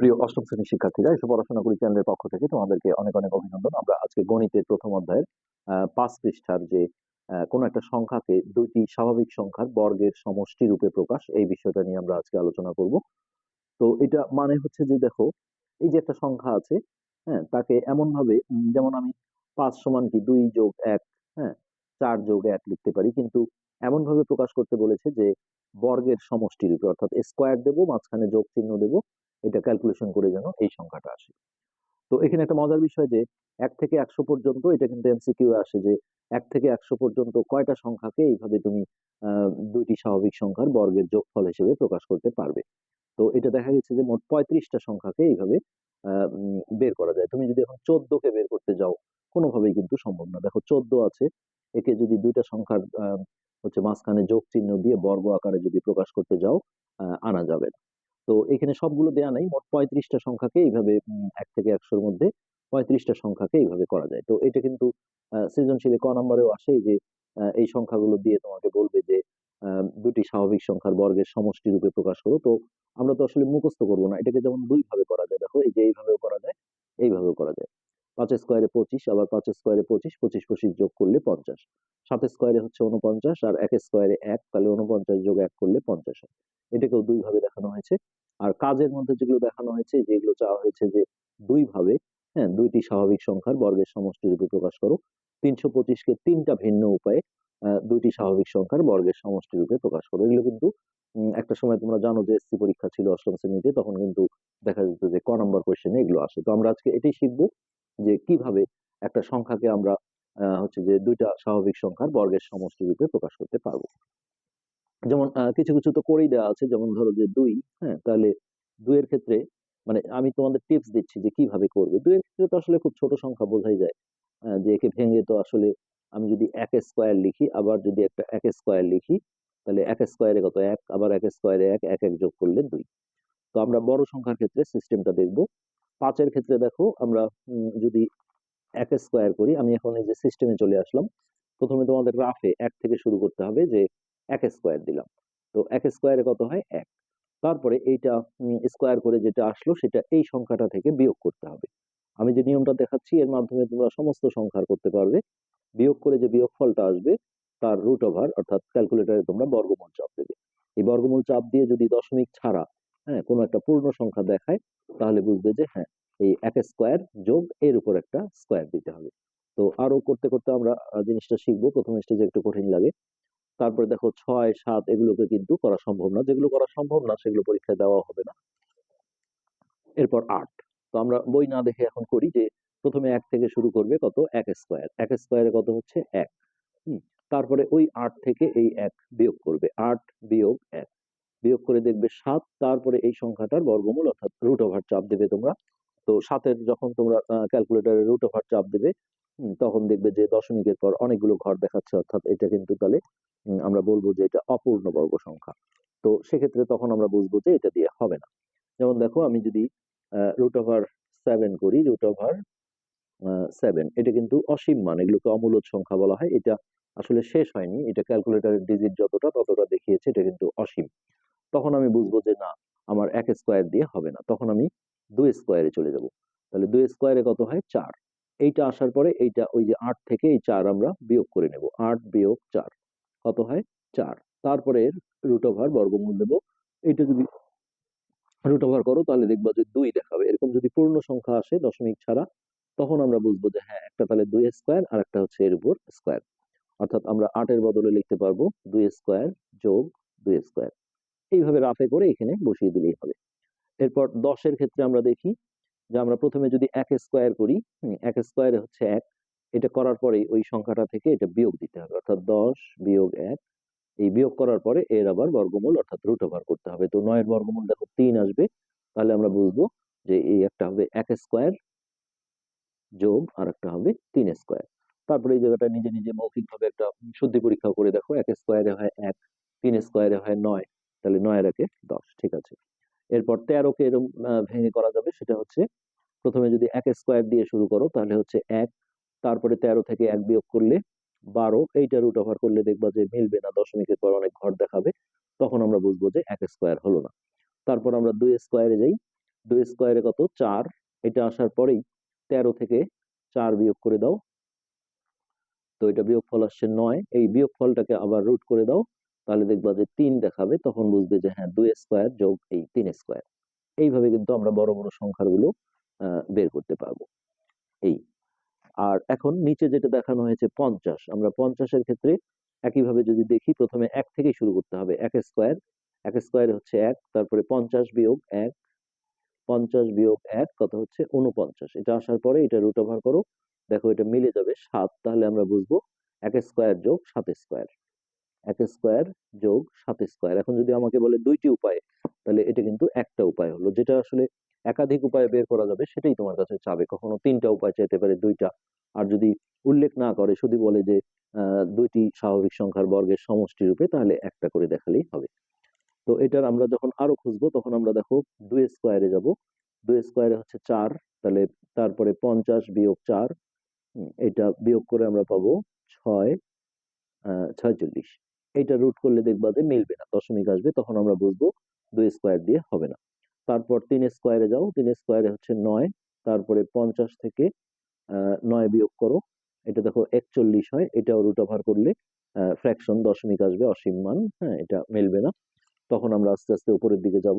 প্রিয় অষ্টম শ্রেণির শিক্ষার্থীরা, এসব পড়াশোনা করি চ্যানেলের পক্ষ থেকে তোমাদেরকে অনেক অনেক অভিনন্দন। আমরা আজকে গণিতের প্রথম অধ্যায়ের পাঁচ পৃষ্ঠার যে কোনো একটা সংখ্যাকে, দুইটি স্বাভাবিক সংখ্যার বর্গের সমষ্টি রূপে প্রকাশ, এই বিষয়টা নিয়ে আমরা আজকে আলোচনা করব। তো এটা মানে হচ্ছে যে, দেখো, এই যে একটা সংখ্যা আছে হ্যাঁ তাকে এমন ভাবে যেমন আমি পাঁচ সমান কি দুই যোগ এক হ্যাঁ চার যোগ এক লিখতে পারি, কিন্তু এমন ভাবে প্রকাশ করতে বলেছে যে, বর্গের সমষ্টি রূপে, অর্থাৎ স্কোয়ার দেবো, মাঝখানে যোগ চিহ্ন দেবো এটা ক্যালকুলেশন করে যেন এই সংখ্যাটা আসে। তো এখানে একটা মজার বিষয় যে, এক থেকে একশো পর্যন্ত এটা কিন্তু এমসিকিউ আসে যে, এক থেকে একশো পর্যন্ত কয়টা সংখ্যাকে এইভাবে তুমি দুইটি স্বাভাবিক সংখ্যার বর্গের যোগফল হিসেবে প্রকাশ করতে পারবে। তো এটা দেখা গেছে যে মোট পঁয়ত্রিশটা সংখ্যাকে এইভাবে বের করা যায়। তুমি যদি এখন চোদ্দকে বের করতে যাও, কোনোভাবেই কিন্তু সম্ভব না। দেখো চোদ্দ আছে, একে যদি দুইটা সংখ্যার হচ্ছে মাঝখানে যোগ চিহ্ন দিয়ে বর্গ আকারে যদি প্রকাশ করতে যাও আনা যাবে না। তো এখানে সবগুলো দেয়া নাই, মোট পঁয়ত্রিশটা সংখ্যাকে এইভাবে এক থেকে একশোর মধ্যে পঁয়ত্রিশটা সংখ্যাকে এইভাবে করা যায়। তো এটা কিন্তু সৃজনশীলে ক নম্বরেও আসে যে এই সংখ্যাগুলো দিয়ে তোমাকে বলবে যে দুটি স্বাভাবিক সংখ্যার বর্গের সমষ্টি রূপে প্রকাশ করো। তো আমরা তো আসলে মুখস্থ করব না, এটাকে যেমন দুই ভাবে করা যায়, দেখো, এই যে এইভাবেও করা যায়, এইভাবেও করা যায়। পাঁচ স্কোয়ারে পঁচিশ, আবার পাঁচ স্কোয়ারে পঁচিশ পঁচিশ পঁচিশ যোগ করলে পঞ্চাশ। সাত স্কোয়ারে হচ্ছে উনপঞ্চাশ আর এক স্কোয়ারে এক, তাহলে উনপঞ্চাশ যোগ এক করলে পঞ্চাশ হয়। এটাকেও দুই ভাবে দেখানো হয়েছে। আর কাজের মধ্যে যেগুলো দেখানো হয়েছে, যেগুলো চাওয়া হয়েছে যে দুই ভাবে হ্যাঁ দুইটি স্বাভাবিক সংখ্যার বর্গের সমষ্টি রূপে প্রকাশ করো তিনশো পঁচিশকে তিনটা ভিন্ন উপায়ে দুইটি স্বাভাবিক সংখ্যার বর্গের সমষ্টি রূপে প্রকাশ করো এগুলো কিন্তু একটা সময় তোমরা জানো যে এসসি পরীক্ষা ছিল অষ্টম শ্রেণীতে, তখন কিন্তু দেখা যেত যে ক নম্বর কোয়েশ্চেনে এগুলো আসে। তো আমরা আজকে এটাই শিখব যে কীভাবে একটা সংখ্যাকে আমরা হচ্ছে যে দুইটা স্বাভাবিক সংখ্যার বর্গের সমষ্টি রূপে প্রকাশ করতে পারব। যেমন কিছু কিছু তো করেই দেওয়া আছে। যেমন ধরো যে দুই হ্যাঁ? তাহলে দুইয়ের ক্ষেত্রে মানে আমি তোমাদের টিপস দিচ্ছি যে কীভাবে করবে। দুইয়ের ক্ষেত্রে তো আসলে খুব ছোট সংখ্যা বোঝাই যায়। যে একে ভেঙে তো আসলে আমি যদি এক স্কোয়ার লিখি, আবার যদি একটা এক স্কোয়ার লিখি, তাহলে এক স্কোয়ারে কত? এক, আবার এক স্কোয়ারে এক এক এক যোগ করলে দুই। তো আমরা বড় সংখ্যার ক্ষেত্রে সিস্টেমটা দেখব। পাঁচের ক্ষেত্রে দেখো, আমরা যদি এক স্কোয়ার করি, আমি এখন এই যে সিস্টেমে চলে আসলাম। প্রথমে তোমাদের রাফে এক থেকে শুরু করতে হবে যে এক স্কোয়ার দিলাম। তো এক স্কোয়ারে কত হয়? এক। তারপরে এইটা স্কোয়ার করে যেটা আসলো, সেটা এই সংখ্যাটা থেকে বিয়োগ করতে হবে। আমি যে নিয়মটা দেখাচ্ছি, এর মাধ্যমে তোমরা সমস্ত সংখ্যার করতে পারবে। বিয়োগ করে যে বিয়োগফলটা আসবে, তার রুট ওভার অর্থাৎ ক্যালকুলেটরে তোমরা বর্গমূল চাপ দেবে। এই বর্গমূল চাপ দিয়ে যদি দশমিক ছাড়া হ্যাঁ কোনো একটা পূর্ণ সংখ্যা দেখায়, তাহলে বুঝবে যে হ্যাঁ এই এক স্কোয়ার যোগ এর উপর একটা স্কোয়ার দিতে হবে। তো আরও করতে করতে আমরা জিনিসটা শিখব। প্রথম স্টেজে একটু কঠিন লাগে। তারপরে দেখো ছয়, সাত এগুলোকে কিন্তু করা সম্ভব না। যেগুলো করা সম্ভব না, সেগুলো পরীক্ষায় দেওয়া হবে না। এরপর আট। তো আমরা বই না দেখে এখন করি যে প্রথমে এক থেকে শুরু করবে কত? এক স্কোয়ার। এক স্কোয়ারে কত হচ্ছে? এক। তারপরে ওই আট থেকে এই এক বিয়োগ করবে। আট বিয়োগ এক। বিয়োগ করে দেখবে সাত। তারপরে এই সংখ্যাটার বর্গমূল অর্থাৎ রুট ওভার চাপ দেবে তোমরা। তো সাতের যখন তোমরা ক্যালকুলেটরে রুট ওভার চাপ দেবে তখন দেখবে যে দশমিকের পর অনেকগুলো ঘর দেখাচ্ছে, অর্থাৎ এটা কিন্তু তাহলে আমরা বলব যে এটা অপূর্ণ বর্গ সংখ্যা। তো সেক্ষেত্রে তখন আমরা বুঝব যে এটা দিয়ে হবে না। যেমন দেখো, আমি যদি রুট ওভার সেভেন করি রুট ওভার সেভেন এটা কিন্তু অসীম মান, এগুলোকে অমূলদ সংখ্যা বলা হয়। এটা আসলে শেষ হয়নি, এটা ক্যালকুলেটরের ডিজিট যতটা ততটা দেখিয়েছে, এটা কিন্তু অসীম। তখন আমি বুঝব যে না, আমার এক স্কোয়ার দিয়ে হবে না। তখন আমি দুই স্কোয়ারে চলে যাব। তাহলে দুই স্কোয়ারে কত হয়? চার। এইটা আসার পরে এইটা ওই যে আট থেকে এই চার আমরা বিয়োগ করে নেব। আট বিয়োগ চার। কত হয়? চার। তারপরে রুট ওভার বর্গমূল দেবো। এইটা যদি রুট ওভার করো, তাহলে দেখবা যে দুই দেখাবে। এরকম যদি পূর্ণ সংখ্যা আসে দশমিক ছাড়া, তখন আমরা বুঝব যে হ্যাঁ একটা তাহলে দুই স্কোয়ার আর একটা হচ্ছে এর উপর স্কোয়ার অর্থাৎ আমরা আটের বদলে লিখতে পারব দুই স্কোয়ার যোগ দুই স্কোয়ার এইভাবে রাফে করে এখানে বসিয়ে দিলেই হবে। এরপর দশের ক্ষেত্রে আমরা দেখি যে আমরা প্রথমে যদি এক স্কোয়ার করি এক স্কোয়ারে হচ্ছে এক, এটা করার পরেই ওই সংখ্যাটা থেকে এটা বিয়োগ দিতে হবে। অর্থাৎ দশ বিয়োগ এক, এই বিয়োগ করার পরে এর আবার বর্গমূল অর্থাৎ রুট ওভার করতে হবে। তো নয়ের বর্গমূল দেখো তিন আসবে, তাহলে আমরা বুঝব যে এই একটা হবে এক স্কোয়ার যোগ আর একটা হবে তিন স্কোয়ার। তারপরে এই জায়গাটা নিজে নিজে মৌখিকভাবে একটা শুদ্ধি পরীক্ষা করে দেখো। এক স্কোয়ারে হয় এক, তিন স্কোয়ারে হয় নয়, তাহলে নয় একে দশ, ঠিক আছে? এরপর তেরোকে এরকম ভেঙে করা যাবে, সেটা হচ্ছে প্রথমে যদি এক স্কোয়ার দিয়ে শুরু করো, তাহলে হচ্ছে এক, তারপরে তেরো থেকে এক বিয়োগ করলে বারো, এইটা রুট ওভার করলে দেখবা যে মিলবে না, দশমিকের পর অনেক ঘর দেখাবে, তখন আমরা বুঝব যে এক স্কোয়ার হলো না। তারপর আমরা দুই স্কোয়ারে যাই, দুই স্কোয়ারে কত? চার, এটা আসার পরেই তেরো থেকে চার বিয়োগ করে দাও, তো এটা বিয়োগফল আসছে নয়, এই বিয়োগফলটাকে আবার রুট করে দাও তাহলে দেখবা যে তিন দেখাবে, তখন বুঝবে যে হ্যাঁ দুই স্কোয়ার যোগ এই তিন স্কোয়ার। এইভাবে কিন্তু আমরা বড় বড় সংখ্যাগুলো বের করতে পারব। এই। আর এখন নিচে যেটা দেখানো হয়েছে পঞ্চাশ। আমরা পঞ্চাশের ক্ষেত্রে একইভাবে যদি দেখি, প্রথমে এক থেকেই শুরু করতে হবে। এক স্কোয়ার। এক স্কোয়ার হচ্ছে এক, তারপরে পঞ্চাশ বিয়োগ এক। পঞ্চাশ বিয়োগ এক, কত হচ্ছে? উনপঞ্চাশ এটা আসার পরে এটা রুট ওভার করো। দেখো এটা মিলে যাবে সাত। তাহলে আমরা বুঝব এক স্কোয়ার যোগ সাত স্কোয়ার। এক স্কোয়ার যোগ সাত স্কোয়ার। এখন যদি আমাকে বলে দুইটি উপায় তাহলে এটা কিন্তু একটা উপায় হলো। যেটা আসলে একাধিক উপায়ে বের করা যাবে সেটাই তোমার কাছে চাবে। কখনো তিনটা উপায় চাইতে পারে দুইটা। আর যদি উল্লেখ না করে শুধু বলে যে দুইটি স্বাভাবিক সংখ্যার বর্গের সমষ্টি রূপে তাহলে একটা করে দেখালেই হবে। তো এটার আমরা যখন আরও খুঁজবো তখন আমরা দেখো দুই স্কোয়ারে যাব। দুই স্কোয়ারে হচ্ছে চার তাহলে তারপরে পঞ্চাশ বিয়োগ চার এটা বিয়োগ করে আমরা পাবো ছয় আহ, ছয়চল্লিশ। এইটা রুট করলে দেখবা যে মিলবে না। দশমিক আসবে, তখন আমরা বুঝব দুই স্কোয়ার দিয়ে হবে না। তারপর তিন স্কোয়ারে যাও, তিন স্কোয়ারে হচ্ছে নয়, তারপরে পঞ্চাশ থেকে নয় বিয়োগ করো। এটা দেখো একচল্লিশ হয়, এটাও রুট ওভার করলে ফ্র্যাকশন দশমিক আসবে, অসীম মান হ্যাঁ এটা মিলবে না। তখন আমরা আস্তে আস্তে উপরের দিকে যাব,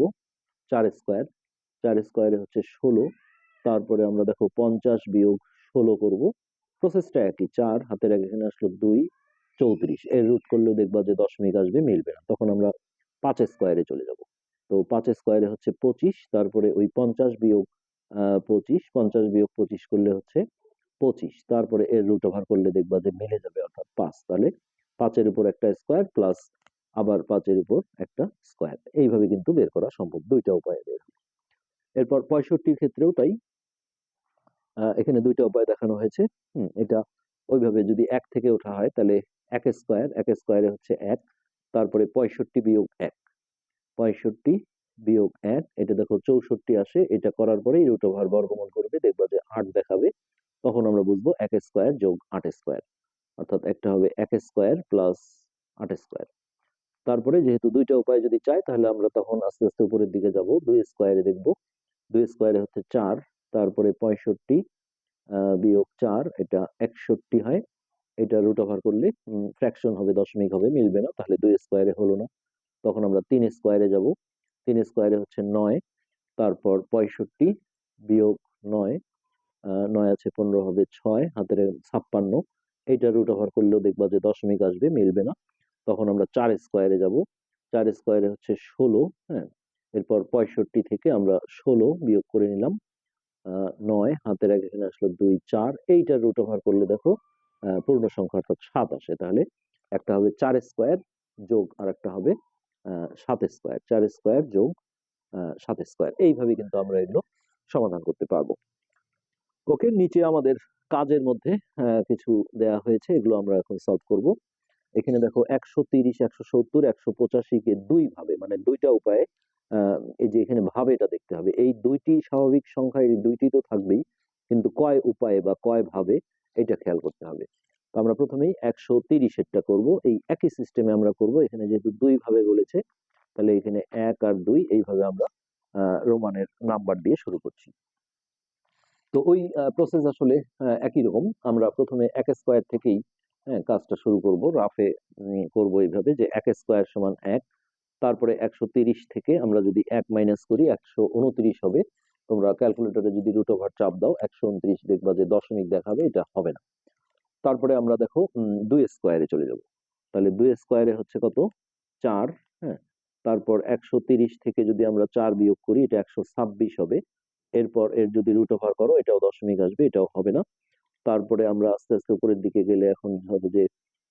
চার স্কোয়ার চার স্কোয়ারে হচ্ছে ষোলো, তারপরে আমরা দেখো পঞ্চাশ বিয়োগ ষোলো করব। প্রসেসটা একই, চার, হাতের এক এখানে আসলো দুই চৌত্রিশ এর রুট করলেও দেখবা যে দশমিক আসবে মিলবে না। তখন আমরা পাঁচ স্কোয়ারে চলে যাব। তো পাঁচ স্কোয়ারে হচ্ছে পঁচিশ তারপরে ওই পঞ্চাশ বিয়োগ পঁচিশ পঞ্চাশ বিয়োগ পঁচিশ করলে হচ্ছে পঁচিশ। তারপরে এর রুট ওভার করলে দেখবা যে মিলে যাবে অর্থাৎ পাঁচ। তাহলে পাঁচের উপর একটা স্কোয়ার প্লাস আবার পাঁচের উপর একটা স্কোয়ার এইভাবে কিন্তু বের করা সম্ভব। দুইটা উপায়ে বের এরপর পঁয়ষট্টির ক্ষেত্রেও তাই। এখানে দুইটা উপায় দেখানো হয়েছে। হুম, এটা ওইভাবে যদি এক থেকে ওঠা হয় তাহলে এক স্কোয়ার, এক স্কোয়ারে হচ্ছে এক, তারপরে পঁয়ষট্টি বিয়োগ এক। পঁয়ষট্টি বিয়োগ এক, এটা দেখো চৌষট্টি আসে, এটা করার পরেই রুট ওভার বর্গমূল করবে, দেখবা যে আট দেখাবে, তখন আমরা বুঝব এক স্কোয়ার যোগ আট স্কোয়ার। অর্থাৎ একটা হবে এক স্কোয়ার প্লাস আট স্কোয়ার। তারপরে যেহেতু দুইটা উপায় যদি চাই, তাহলে আমরা তখন আস্তে আস্তে উপরের দিকে যাব, দুই স্কোয়ারে দেখব। দুই স্কোয়ারে হচ্ছে চার, তারপরে পঁয়ষট্টি বিয়োগ চার, এটা একষট্টি হয়। এটা রুট ওভার করলে ফ্র্যাকশন হবে, দশমিক হবে, মিলবে না, তাহলে দুই স্কোয়ারে হলো না। তখন আমরা তিন স্কোয়ারে যাব। তিন স্কোয়ারে হচ্ছে নয়, তারপর পঁয়ষট্টি বিয়োগ নয় নয় আছে পনেরো হবে ছয়, হাতের ছাপ্পান্ন। এইটা রুট ওভার করলেও দেখবা যে দশমিক আসবে, মিলবে না। তখন আমরা চার স্কোয়ারে যাব। চার স্কোয়ারে হচ্ছে ষোলো হ্যাঁ? এরপর পঁয়ষট্টি থেকে আমরা ষোলো বিয়োগ করে নিলাম নয়, হাতের এক এখানে আসলো দুই, চার। এইটা রুট ওভার করলে দেখো পূর্ণ সংখ্যা অর্থাৎ সাত আসে, তাহলে একটা হবে চার স্কোয়ার যোগ আর একটা হবে সাত স্কোয়ার। চার স্কোয়ার যোগ সাত স্কোয়ার। এইভাবে কিন্তু আমরা এগুলো সমাধান করতে পারব। ওকে, নিচে আমাদের কাজের মধ্যে কিছু দেয়া হয়েছে, এগুলো আমরা এখন সলভ করব। এখানে দেখো একশো তিরিশ, একশো সত্তর, একশো পঁচাশি কে দুই ভাবে মানে দুইটা উপায়ে এই যে এখানে ভাবে এটা দেখতে হবে। এই দুইটি স্বাভাবিক সংখ্যা, এই দুইটি তো থাকবেই, কিন্তু কয় উপায়ে বা কয় ভাবে এটা খেয়াল করতে হবে। তো আমরা প্রথমেই একশো তিরিশেরটা করব। এই একই সিস্টেমে আমরা করব। এখানে যেহেতু দুই ভাবে বলেছে, তাহলে এখানে এক আর দুই এইভাবে আমরা রোমানের নাম্বার দিয়ে শুরু করছি। তো ওই প্রসেস আসলে একই রকম। আমরা প্রথমে এক স্কোয়ার থেকেই হ্যাঁ কাজটা শুরু করব। রাফে করব এইভাবে যে এক স্কোয়ার সমান এক। তারপরে একশো তিরিশ থেকে আমরা যদি এক মাইনাস করি, একশো উনত্রিশ হবে। তোমরা ক্যালকুলেটরে যদি রুট ওভার চাপ দাও, একশো উনত্রিশ দেখবা যে দশমিক দেখাবে, এটা হবে না। তারপরে আমরা দেখো দুই স্কোয়ারে চলে যাব। তাহলে দুই স্কোয়ারে হচ্ছে কত? চার হ্যাঁ? তারপর একশো তিরিশ থেকে যদি আমরা চার বিয়োগ করি, এটা একশো ছাব্বিশ হবে। এরপর এর যদি রুট ওভার করো, এটাও দশমিক আসবে, এটাও হবে না। তারপরে আমরা আস্তে আস্তে উপরের দিকে গেলে এখন ধরো যে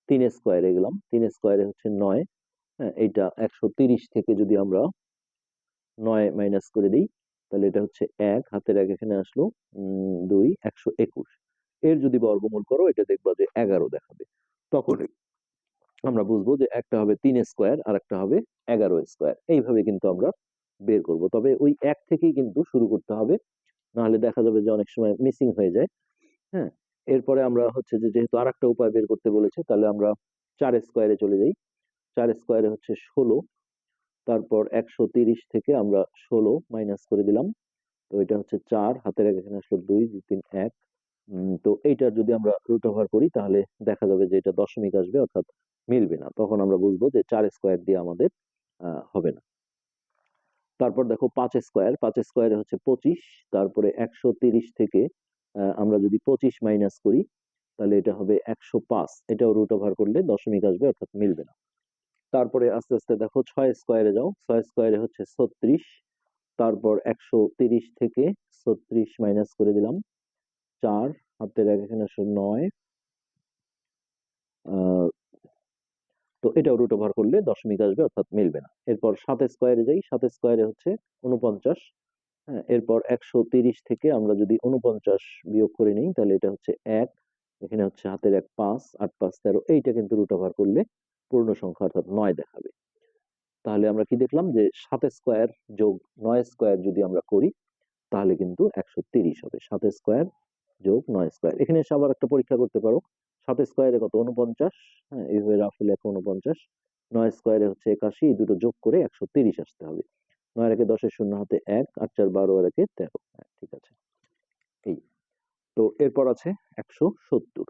তিন স্কোয়ারে গেলাম, তিন স্কোয়ারে হচ্ছে নয় হ্যাঁ? এটা একশো তিরিশ থেকে যদি আমরা নয় মাইনাস করে দিই তাহলে এটা হচ্ছে এক হাতের এক এখানে আসলো দুই একশো একুশ। এর যদি বর্গমূল করো এটা দেখবা যে এগারো দেখাবে। তখন আমরা বুঝব যে একটা হবে তিন স্কোয়ার আর একটা হবে এগারো স্কোয়ার। এইভাবে কিন্তু আমরা বের করব। তবে ওই এক থেকেই কিন্তু শুরু করতে হবে। নাহলে দেখা যাবে যে অনেক সময় মিসিং হয়ে যায়। হ্যাঁ? এরপরে আমরা হচ্ছে যে যেহেতু আর একটা উপায় বের করতে বলেছে তাহলে আমরা চার স্কোয়ারে চলে যাই। চার স্কোয়ারে হচ্ছে ষোলো। তারপর একশো তিরিশ থেকে আমরা ষোলো মাইনাস করে দিলাম। তো এটা হচ্ছে চার, হাতের এক এখানে আসলো দুই দুই, তিন, এক। তো এইটার যদি আমরা রুট ওভার করি, তাহলে দেখা যাবে যে এটা দশমিক আসবে, অর্থাৎ মিলবে না। তখন আমরা বুঝব যে চার স্কোয়ার দিয়ে আমাদের হবে না। তারপর দেখো পাঁচ স্কোয়ার পাঁচ স্কোয়ারে হচ্ছে পঁচিশ, তারপরে একশো তিরিশ থেকে আমরা যদি পঁচিশ মাইনাস করি, তাহলে এটা হবে একশো পাঁচ। এটাও রুট ওভার করলে দশমিক আসবে, অর্থাৎ মিলবে না। তারপরে আস্তে আস্তে দেখো ছয় স্কোয়ারে যাও। ছয় স্কোয়ারে হচ্ছে ছত্রিশ, তারপর একশো তিরিশ থেকে ছত্রিশ মাইনাস করে দিলাম। চার, হাতের এক এখানে আসলে নয়। তো এটাও রুট ওভার করলে দশমিক আসবে, অর্থাৎ মিলবে না। এরপর সাত স্কোয়ারে যাই। সাত স্কোয়ারে হচ্ছে উনপঞ্চাশ হ্যাঁ এরপর একশো তিরিশ থেকে আমরা যদি উনপঞ্চাশ বিয়োগ করে নিই, তাহলে এটা হচ্ছে এক। এখানে হচ্ছে হাতের এক পাঁচ, আট পাঁচ তেরো, এইটা কিন্তু রুট ওভার করলে পূর্ণ সংখ্যা অর্থাৎ নয় দেখাবে। তাহলে আমরা কি দেখলাম যে সাত স্কোয়ার যোগ নয় স্কোয়ার যদি আমরা করি, তাহলে কিন্তু একশো তিরিশ হবে। সাত স্কোয়ার যোগ নয় স্কোয়ার। এখানে এসে আবার একটা পরীক্ষা করতে পারো। সাত স্কোয়ারে কত? উনপঞ্চাশ হ্যাঁ এইভাবে রাফে লেখো উনপঞ্চাশ নয় স্কোয়ারে হচ্ছে একাশি, এই দুটো যোগ করে একশো তিরিশ আসতে হবে। নয় একে দশের শূন্য হাতে এক, আট চার বারো আর একে তেরো। হ্যাঁ ঠিক আছে। এই। তো এরপর আছে একশো সত্তর।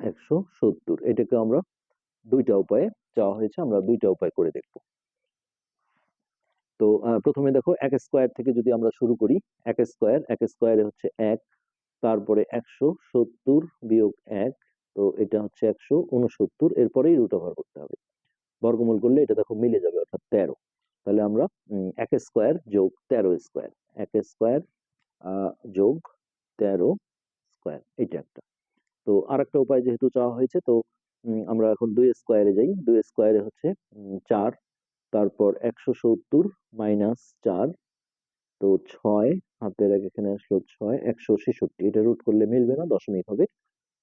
একশো সত্তর। এটাকে আমরা দুইটা উপায়ে চাওয়া হয়েছে, আমরা দুইটা উপায় করে দেখব। তো প্রথমে দেখো এক স্কোয়ার থেকে যদি আমরা শুরু করি, এক স্কোয়ার, এক স্কোয়ারে হচ্ছে এক, তারপরে একশো সত্তর বিয়োগ এক, তো এটা হচ্ছে একশো উনসত্তর, এরপরেই রুট ওভার করতে হবে। বর্গমূল করলে এটা দেখো মিলে যাবে, অর্থাৎ তেরো। তাহলে আমরা এক স্কোয়ার যোগ তেরো স্কোয়ার, এক স্কোয়ার যোগ তেরো স্কোয়ার এটা একটা। তো আর একটা উপায় যেহেতু চাওয়া হয়েছে, তো আমরা এখন দুই স্কোয়ারে যাই। দুই স্কোয়ারে হচ্ছে চার, তারপর একশো সত্তর মাইনাস চার, তো ছয়, হাতের এক এখানে আসলো ছয়, একশো ছেষট্টি। এটা রুট করলে মিলবে না, দশমিক হবে।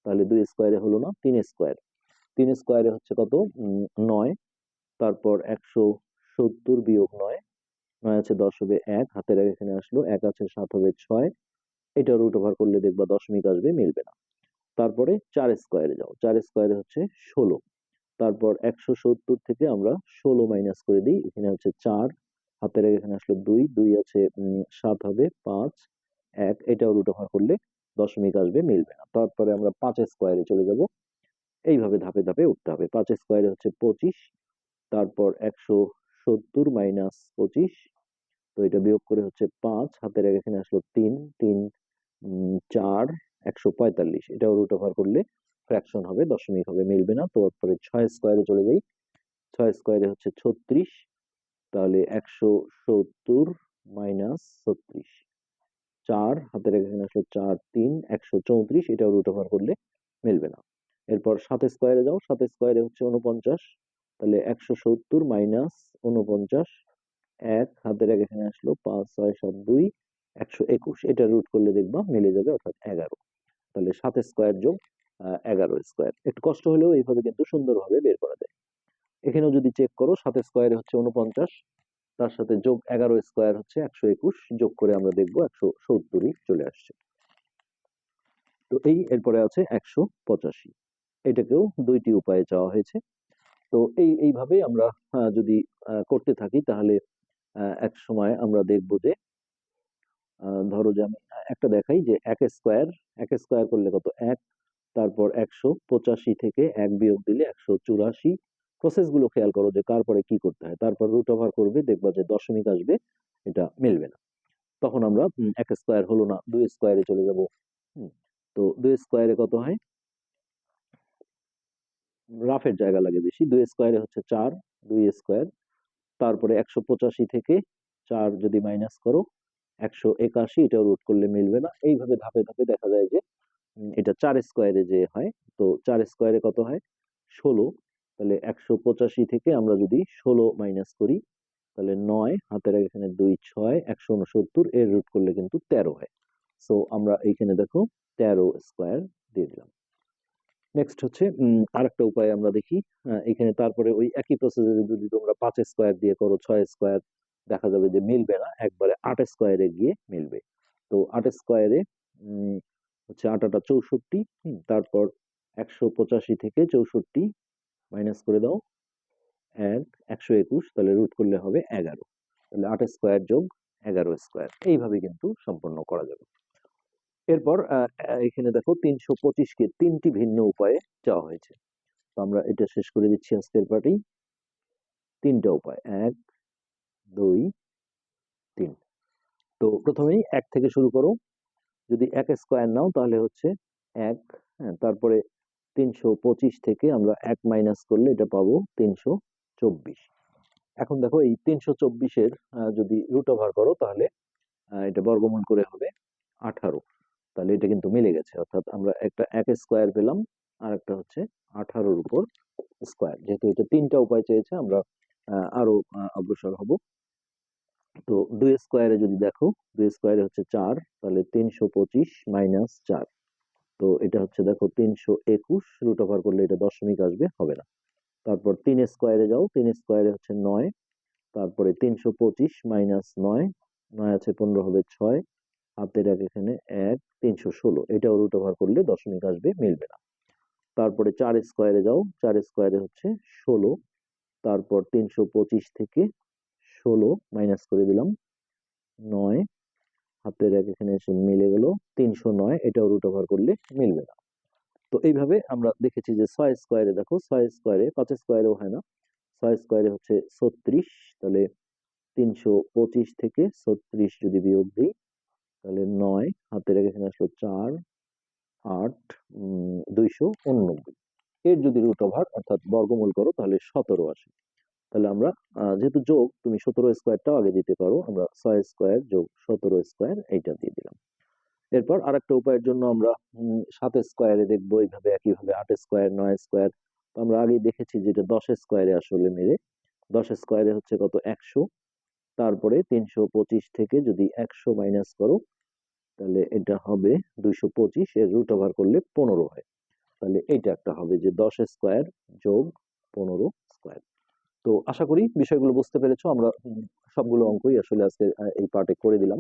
তাহলে দুই স্কোয়ারে হলো না, তিন স্কোয়ার তিন স্কোয়ারে হচ্ছে কত? নয়। তারপর একশো সত্তর বিয়োগ নয়। নয় আছে দশ হবে এক, হাতের এক এখানে আসলো, এক আছে সাত হবে ছয়। এটা রুট ওভার করলে দেখবা দশমিক আসবে, মিলবে না। তারপরে চার স্কোয়ারে যাও চার স্কোয়ারে হচ্ছে ষোলো। তারপর একশো সত্তর থেকে আমরা ষোলো মাইনাস করে দিই। এখানে হচ্ছে চার, হাতের আগে এখানে আসলো দুই দুই আছে সাত হবে, পাঁচ, এক। এটাও রুট ওভার করলে দশমিক আসবে, মিলবে না। তারপরে আমরা পাঁচ স্কোয়ারে চলে যাব। এইভাবে ধাপে ধাপে উঠতে হবে। পাঁচ স্কোয়ারে হচ্ছে পঁচিশ, তারপর একশো সত্তর মাইনাস পঁচিশ। তো এটা বিয়োগ করে হচ্ছে পাঁচ, হাতের আগে এখানে আসলো তিন তিন চার একশো পঁয়তাল্লিশ। এটাও রুট ওভার করলে ফ্র্যাকশন হবে, দশমিক হবে, মিলবে না। তো তারপরে ছয় স্কোয়ারে চলে যাই। ছয় স্কোয়ারে হচ্ছে ছত্রিশ। তাহলে একশো সত্তর মাইনাস ছত্রিশ। চার, হাতের এখানে আসলো চার, তিন, একশো চৌত্রিশ। এটাও রুট ওভার করলে মিলবে না। এরপর সাত স্কোয়ারে যাও। সাত স্কোয়ারে হচ্ছে উনপঞ্চাশ তাহলে একশো সত্তর মাইনাস উনপঞ্চাশ এক, হাতের এক এখানে আসলো পাঁচ, ছয়, সাত, দুই, একশো একুশ। এটা রুট করলে দেখবা মিলে যাবে অর্থাৎ এগারো। তাহলে সাত স্কোয়ার যোগ এগারো স্কোয়ার। একটু কষ্ট হলেও এইভাবে কিন্তু সুন্দরভাবে বের করা যায়। এখানেও যদি চেক করো, সাত স্কোয়ারে হচ্ছে উনপঞ্চাশ তার সাথে যোগ এগারো স্কোয়ার হচ্ছে একশো একুশ, যোগ করে আমরা দেখব একশো সত্তরই চলে আসছে। তো এই এরপরে আছে একশো পঁচাশি। এটাকেও দুইটি উপায়ে চাওয়া হয়েছে। তো এই এইভাবে আমরা যদি করতে থাকি, তাহলে এক সময় আমরা দেখব যে ধরো যে আমি একটা দেখাই যে এক স্কোয়ার এক স্কোয়ার করলে কত? এক, তারপর একশো পঁচাশি থেকে এক বিয়োগ দিলে একশো চুরাশি। প্রসেসগুলো খেয়াল করো যে কার পরে কি করতে হয়। তারপর রুট ওভার করবে, দেখবা যে দশমিক আসবে, এটা মিলবে না। তখন আমরা এক স্কোয়ার হলো না, দুই স্কোয়ারে চলে যাব। তো দুই স্কোয়ারে কত হয়? রাফের জায়গা লাগে বেশি। দুই স্কোয়ারে হচ্ছে চার, দুই স্কোয়ার তারপরে একশো পঁচাশি থেকে চার যদি মাইনাস করো একশো একাশি এটাও রুট করলে মিলবে না। এইভাবে ধাপে ধাপে দেখা যায় যে এটা চার স্কোয়ারে যে হয়, তো চার স্কোয়ারে কত হয়? ষোলো। তাহলে একশো পঁচাশি থেকে আমরা যদি ষোলো মাইনাস করি, তাহলে নয়, হাতের এখানে দুই ছয়, একশো উনসত্তর, এর রুট করলে কিন্তু তেরো হয়। সো আমরা এইখানে দেখো, তেরো স্কোয়ার দিয়ে দিলাম। নেক্সট হচ্ছে আরেকটা উপায় আমরা দেখি। এখানে তারপরে ওই একই প্রসেসে যদি তোমরা পাঁচ স্কোয়ার দিয়ে করো, ছয় স্কোয়ার দেখা যাবে যে মিলবে না, একবারে আট স্কোয়ারে গিয়ে মিলবে। তো আট স্কোয়ারে হচ্ছে আটাটা চৌষট্টি তারপর একশো পঁচাশি থেকে চৌষট্টি মাইনাস করে দাও, এক, একশো একুশ, তাহলে রুট করলে হবে এগারো। তাহলে আট স্কোয়ার যোগ এগারো স্কোয়ার এইভাবে কিন্তু সম্পন্ন করা যাবে। এরপর এখানে দেখো তিনশো পঁচিশকে তিনটি ভিন্ন উপায়ে চাওয়া হয়েছে। তো আমরা এটা শেষ করে দিচ্ছি আজকের পার্টি তিনটা উপায়। এক দুই, তিন। তো প্রথমেই এক থেকে শুরু করো। যদি এক স্কোয়ার নাও, তাহলে হচ্ছে এক হ্যাঁ তারপরে তিনশো পঁচিশ থেকে আমরা এক মাইনাস করলে এটা পাবো তিনশো চব্বিশ। এখন দেখো এই তিনশো চব্বিশের যদি রুট ওভার করো, তাহলে এটা বর্গমূল করে হবে আঠারো। তাহলে এটা কিন্তু মিলে গেছে। অর্থাৎ আমরা একটা এক স্কোয়ার পেলাম, আর একটা হচ্ছে আঠারোর উপর স্কোয়ার। যেহেতু এটা তিনটা উপায় চেয়েছে, আমরা আরও অগ্রসর হব। তো দুই স্কোয়ারে যদি দেখো, দুই স্কোয়ারে হচ্ছে চার, তাহলে তিনশো পঁচিশ মাইনাস চার। তো এটা হচ্ছে দেখো তিনশো একুশ রুট ওভার করলে এটা দশমিক আসবে, হবে না। তারপর তিন স্কোয়ারে যাও, তিন স্কোয়ারে হচ্ছে নয়, তারপরে তিনশো পঁচিশ মাইনাস নয় নয় আছে পনেরো হবে ছয়, হাতের এক এখানে এক, তিনশো ষোলো। এটাও রুট ওভার করলে দশমিক আসবে, মিলবে না। তারপরে চার স্কোয়ারে যাও, চার স্কোয়ারে হচ্ছে ষোলো, তারপর তিনশো পঁচিশ থেকে ষোলো মাইনাস করে দিলাম নয়। হাতের এক এখানে মিলে গেল তিনশো নয়, এটাও রুট ওভার করলে মিলবে না। তো এইভাবে আমরা দেখেছি যে ছয় স্কোয়ারে দেখো, ছয় স্কোয়ারে পাঁচ স্কোয়ারেও হয় না। ছয় স্কোয়ারে হচ্ছে ছত্রিশ, তাহলে তিনশো পঁচিশ থেকে ছত্রিশ যদি বিয়োগ দিই, তাহলে নয়, হাতের এক এখানে আসলো চার, আট দুইশো উননব্বই। এর যদি রুট ওভার অর্থাৎ বর্গমূল করো, তাহলে সতেরো আসে। তাহলে আমরা যেহেতু যোগ, তুমি সতেরো স্কোয়ারটাও আগে দিতে পারো, আমরা ছয় স্কোয়ার যোগ সতেরো স্কোয়ার এইটা দিয়ে দিলাম। এরপর আরেকটা উপায়ের জন্য আমরা সাত স্কোয়ারে দেখব, এইভাবে একইভাবে আট স্কোয়ার নয় স্কোয়ার আমরা আগেই দেখেছি যেটা দশ স্কোয়ারে আসলে মেরে, দশ স্কোয়ারে হচ্ছে কত, একশো। তারপরে তিনশো পঁচিশ থেকে যদি একশো মাইনাস করো, তাহলে এটা হবে দুইশো পঁচিশ, এর রুট ওভার করলে পনেরো হয়। তাহলে এইটা একটা হবে যে দশ স্কোয়ার যোগ পনেরো স্কোয়ার তো আশা করি বিষয়গুলো বুঝতে পেরেছ। আমরা সবগুলো অঙ্কই আসলে আজকে এই পার্টে করে দিলাম।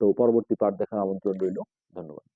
তো পরবর্তী পার্ট দেখার আমন্ত্রণ রইল। ধন্যবাদ।